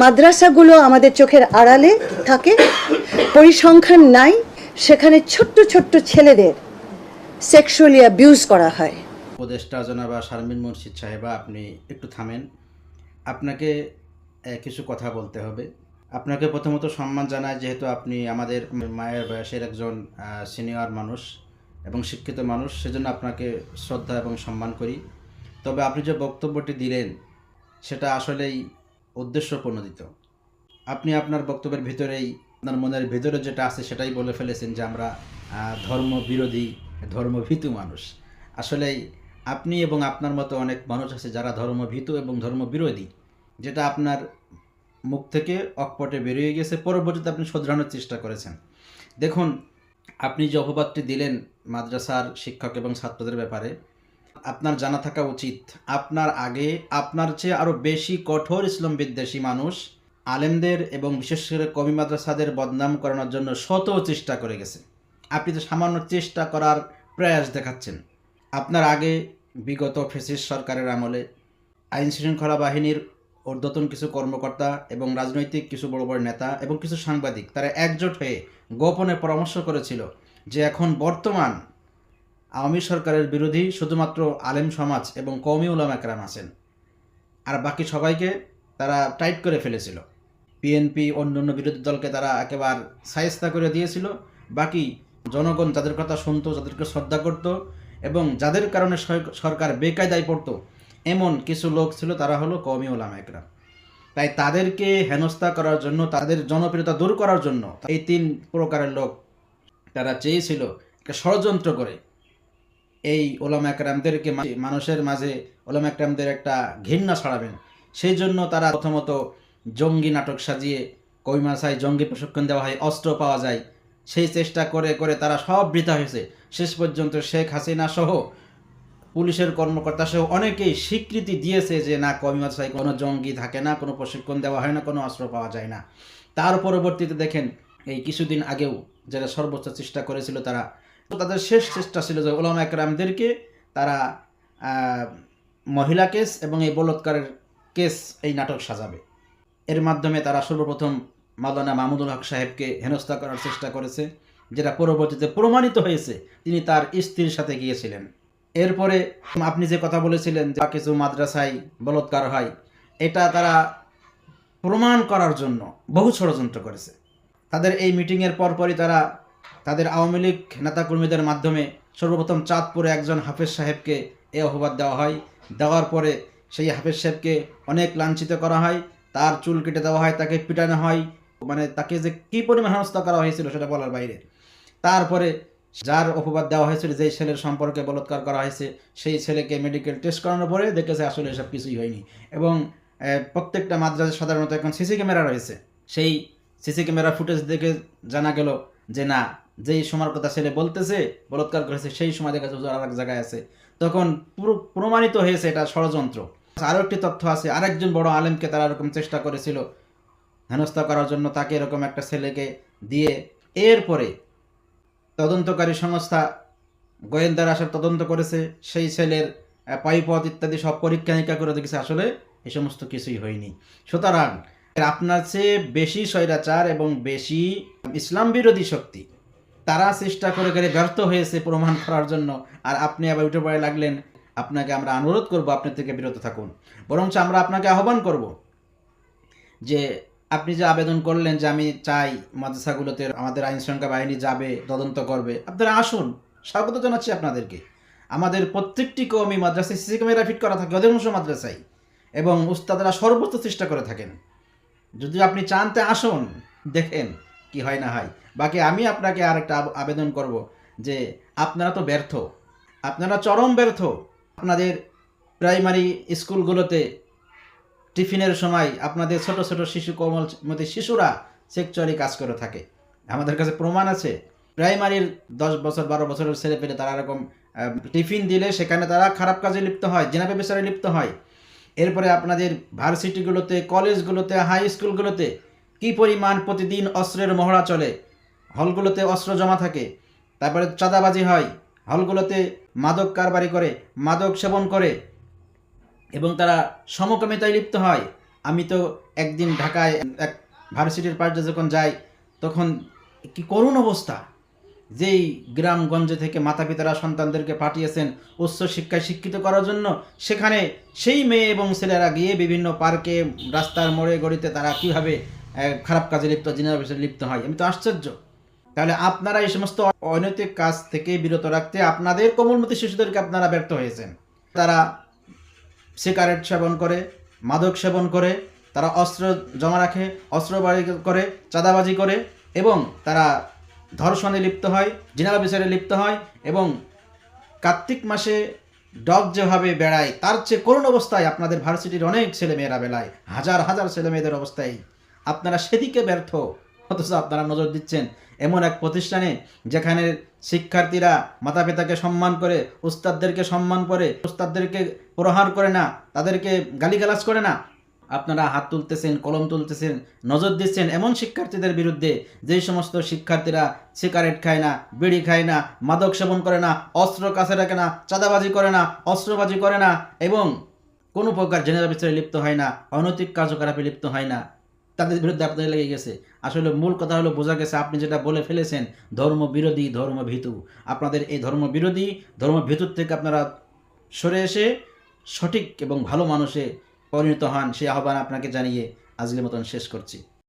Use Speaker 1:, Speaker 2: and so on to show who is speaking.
Speaker 1: মাদ্রাসাগুলো আমাদের চোখের আড়ালে থাকে, পরিসংখ্যান নাই, সেখানে ছোট্ট ছোট্ট ছেলেদের সেক্সুয়ালি অ্যাবিউজ করা হয়।
Speaker 2: উপদেষ্টা জনাবা শারমিন মুর্শিদ সাহেবা, আপনি একটু থামেন। আপনাকে কিছু কথা বলতে হবে। আপনাকে প্রথমত সম্মান জানায় যেহেতু আপনি আমাদের মায়ের বয়সের একজন সিনিয়র মানুষ এবং শিক্ষিত মানুষ, সেজন্য আপনাকে শ্রদ্ধা এবং সম্মান করি। তবে আপনি যে বক্তব্যটি দিলেন, সেটা আসলেই উদ্দেশ্যপ্রণোদিত আপনি আপনার বক্তব্যের ভিতরেই, আপনার মনের ভিতরে যেটা আছে সেটাই বলে ফেলেছেন যে আমরা ধর্ম বিরোধী ধর্মভীতু মানুষ। আসলেই আপনি এবং আপনার মতো অনেক মানুষ আছে যারা ধর্মভীতু এবং ধর্মবিরোধী, যেটা আপনার মুখ থেকে অকপটে বেরিয়ে গেছে, পরবর্তীতে আপনি শোধরানোর চেষ্টা করেছেন। দেখুন, আপনি যে অপবাদটি দিলেন মাদ্রাসার শিক্ষক এবং ছাত্রদের ব্যাপারে আপনার জানা থাকা উচিত। আপনার আগে আপনার চেয়ে আরও বেশি কঠোর ইসলাম বিদ্বেষী মানুষ, আলেমদের এবং বিশেষ করে কমি মাদ্রাসাদের বদনাম করানোর জন্য শত চেষ্টা করে গেছে। আপনি তো সামান্য চেষ্টা করার প্রয়াস দেখাচ্ছেন। আপনার আগে বিগত ফেসিস সরকারের আমলে আইন শৃঙ্খলা বাহিনীর ঊর্ধ্বতন কিছু কর্মকর্তা এবং রাজনৈতিক কিছু বড় বড় নেতা এবং কিছু সাংবাদিক তারা একজোট হয়ে গোপনে পরামর্শ করেছিল যে এখন বর্তমান আওয়ামী সরকারের বিরোধী শুধুমাত্র আলেম সমাজ এবং কওমি উলামা একরাম আছেন। আর বাকি সবাইকে তারা টাইট করে ফেলেছিল। বিএনপি, অন্যান্য বিরোধী দলকে তারা একেবারে সায়স্তা করে দিয়েছিল। বাকি জনগণ যাদের কথা শুনতো, যাদেরকে শ্রদ্ধা করত এবং যাদের কারণে সরকার বেকায়দায় পড়তো, এমন কিছু লোক ছিল তারা হলো কওমি ওলামা একরাম তাই তাদেরকে হেনস্থা করার জন্য, তাদের জনপ্রিয়তা দূর করার জন্য এই তিন প্রকারের লোক তারা চেয়েছিল ষড়যন্ত্র করে। এই ওলামা একরামদেরকে মানুষের মাঝে ওলামা একরামদের একটা ঘৃণা ছড়াবেন। সেই জন্য তারা প্রথমত জঙ্গি নাটক সাজিয়ে কইমাসায় জঙ্গি প্রশিক্ষণ দেওয়া হয়, অস্ত্র পাওয়া যায়। সেই চেষ্টা করে করে তারা সব বৃথা হয়েছে। শেষ পর্যন্ত শেখ হাসিনা সহ পুলিশের কর্মকর্তা সহ অনেকেই স্বীকৃতি দিয়েছে যে, না কমিমাসায় কোনো জঙ্গি থাকে না, কোনো প্রশিক্ষণ দেওয়া হয় না, কোনো অস্ত্র পাওয়া যায় না। তার পরবর্তীতে দেখেন, এই কিছুদিন আগেও যারা সর্বোচ্চ চেষ্টা করেছিল তারা তাদের শেষ চেষ্টা ছিল যে ওলামা একরামদেরকে তারা মহিলা কেস এবং এই বলৎকারের কেস এই নাটক সাজাবে। এর মাধ্যমে তারা সর্বপ্রথম মাওলানা মাহমুদুল হক সাহেবকে হেনস্থা করার চেষ্টা করেছে, যেটা পরবর্তীতে প্রমাণিত হয়েছে তিনি তার স্ত্রীর সাথে গিয়েছিলেন। এরপরে আপনি যে কথা বলেছিলেন যে কিছু মাদ্রাসায় বলৎকার হয়, এটা তারা প্রমাণ করার জন্য বহু ষড়যন্ত্র করেছে। তাদের এই মিটিংয়ের পরপরই তারা তাদের আওয়ামী লীগ নেতাকর্মীদের মাধ্যমে সর্বপ্রথম চাঁদপুরে একজন হাফেজ সাহেবকে এ অপবাদ দেওয়া হয়। দেওয়ার পরে সেই হাফেজ সাহেবকে অনেক লাঞ্ছিত করা হয়। তার চুল কেটে দেওয়া হয়, তাকে পিটানো হয়। মানে তাকে যে কী পরিমাণ হেনস্থা করা হয়েছিল সেটা বলার বাইরে। তারপরে যার অপবাদ দেওয়া হয়েছিল, যেই ছেলের সম্পর্কে বলৎকার করা হয়েছে, সেই ছেলেকে মেডিকেল টেস্ট করানোর পরে দেখেছে আসলে এসব কিছুই হয়নি। এবং প্রত্যেকটা মাদ্রাসে সাধারণত এখন সিসি ক্যামেরা রয়েছে। সেই সিসি ক্যামেরা ফুটেজ দেখে জানা গেল যে না যেই সময়ের কথা ছেলে বলতেছে, বলৎকার করেছে, সেই সময় দেখা যাচ্ছে আর এক জায়গায় আছে। তখন পুরো প্রমাণিত হয়েছে এটা ষড়যন্ত্র। আরও একটি তথ্য আছে, আরেকজন বড় আলেমকে তারা এরকম চেষ্টা করেছিল হেনস্থা করার জন্য তাকে এরকম একটা ছেলেকে দিয়ে। এরপরে তদন্তকারী সংস্থা গোয়েন্দারা আসার তদন্ত করেছে, সেই ছেলের পাইপথ ইত্যাদি সব পরীক্ষা নিরীক্ষা করে দেখেছে, আসলে এ সমস্ত কিছুই হয়নি। সুতরাং আপনার চেয়ে বেশি স্বৈরাচার এবং বেশি ইসলাম বিরোধী শক্তি তারা চেষ্টা করে করে ব্যর্থ হয়েছে প্রমাণ করার জন্য। আর আপনি আবার উঠে পড়ে লাগলেন, আপনাকে আমরা অনুরোধ করব আপনার থেকে বিরত থাকুন। বরঞ্চ আমরা আপনাকে আহ্বান করব যে আপনি যে আবেদন করলেন যে আমি চাই মাদ্রাসাগুলোতে আমাদের আইন শৃঙ্খলা বাহিনী যাবে, তদন্ত করবে, আপনারা আসুন, স্বাগত জানাচ্ছি আপনাদেরকে। আমাদের প্রত্যেকটি কমই মাদ্রাসায় সিসি ক্যামেরা ফিট করা থাকে, অধিকাংশ মাদ্রাসায়। এবং উস্তাদরা সর্বোচ্চ চেষ্টা করে থাকেন। যদি আপনি চান তে আসুন, দেখেন কি হয় না হয়। বাকি আমি আপনাকে আর একটা আবেদন করব যে আপনারা তো ব্যর্থ। আপনারা চরম ব্যর্থ। আপনাদের প্রাইমারি স্কুলগুলোতে টিফিনের সময় আপনাদের ছোট ছোট শিশু কোমল মধ্যে শিশুরা সেক্সুয়ালি কাজ করে থাকে। আমাদের কাছে প্রমাণ আছে। প্রাইমারির দশ বছর, বারো বছরের ছেলে পেলে তারা এরকম টিফিন দিলে সেখানে তারা খারাপ কাজে লিপ্ত হয় জেনাবে বিচারে লিপ্ত হয়। এরপরে আপনাদের ভার্সিটিগুলোতে, কলেজগুলোতে, হাই স্কুলগুলোতে কি পরিমাণ প্রতিদিন অস্ত্রের মহড়া চলে? হলগুলোতে অস্ত্র জমা থাকে। তারপরে চাঁদাবাজি হয়। হলগুলোতে মাদক কারবারি করে, মাদক সেবন করে এবং তারা সমকামিতায় লিপ্ত হয়। আমি তো একদিন ঢাকায় এক ভার্সিটির পার্টে যখন যাই, তখন কি করুণ অবস্থা। যেই গ্রামগঞ্জে থেকে মাতা পিতারা সন্তানদেরকে পাঠিয়েছেন উচ্চ শিক্ষায় শিক্ষিত করার জন্য, সেখানে সেই মেয়ে এবং ছেলেরা গিয়ে বিভিন্ন পার্কে, রাস্তার মোড়ে গড়িতে তারা কীভাবে খারাপ কাজে লিপ্ত, জিনার বিষয়ে লিপ্ত হয়। আমি তো আশ্চর্য। তাহলে আপনারা এই সমস্ত অনৈতিক কাজ থেকে বিরত রাখতে আপনাদের কোমলমতি শিশুদেরকে আপনারা ব্যর্থ হয়েছেন। তারা সিগারেট সেবন করে, মাদক সেবন করে, তারা অস্ত্র জমা রাখে, অস্ত্র বাড়ি করে, চাঁদাবাজি করে এবং তারা ধর্ষণে লিপ্ত হয় জিনাবা বিচারে লিপ্ত হয় এবং কার্তিক মাসে ডগ যেভাবে বেড়ায়, তার চেয়ে করুণ অবস্থায় আপনাদের ভার্সিটির অনেক ছেলেমেয়েরা বেলায় হাজার হাজার ছেলেমেয়েদের অবস্থায়। আপনারা সেদিকে ব্যর্থ। অথচ আপনারা নজর দিচ্ছেন এমন এক প্রতিষ্ঠানে যেখানে শিক্ষার্থীরা মাতা পিতাকে সম্মান করে, উস্তাদদেরকে সম্মান করে, উস্তাদদেরকে প্রহার করে না, তাদেরকে গালিগালাজ করে না। আপনারা হাত তুলতেছেন, কলম তুলতেছেন, নজর দিচ্ছেন এমন শিক্ষার্থীদের বিরুদ্ধে যেই সমস্ত শিক্ষার্থীরা সিগারেট খায় না, বিড়ি খায় না, মাদক সেবন করে না, অস্ত্র কাছে রাখে না, চাঁদাবাজি করে না, অস্ত্রবাজি করে না এবং কোনো প্রকার জেনারেল বিচারে লিপ্ত হয় না, অনৈতিক কার্যকলাপে লিপ্ত হয় না। তাদের বিরুদ্ধে আপনাদের লেগে গেছে। আসলে মূল কথা হলো, বোঝা গেছে আপনি যেটা বলে ফেলেছেন, ধর্ম বিরোধী, ধর্ম ভীতু। আপনাদের এই ধর্ম বিরোধী, ধর্ম ভীতুর থেকে আপনারা সরে এসে সঠিক এবং ভালো মানুষে পরিণত হন সেই আহ্বান আপনাকে জানিয়ে আজকের মতন শেষ করছি।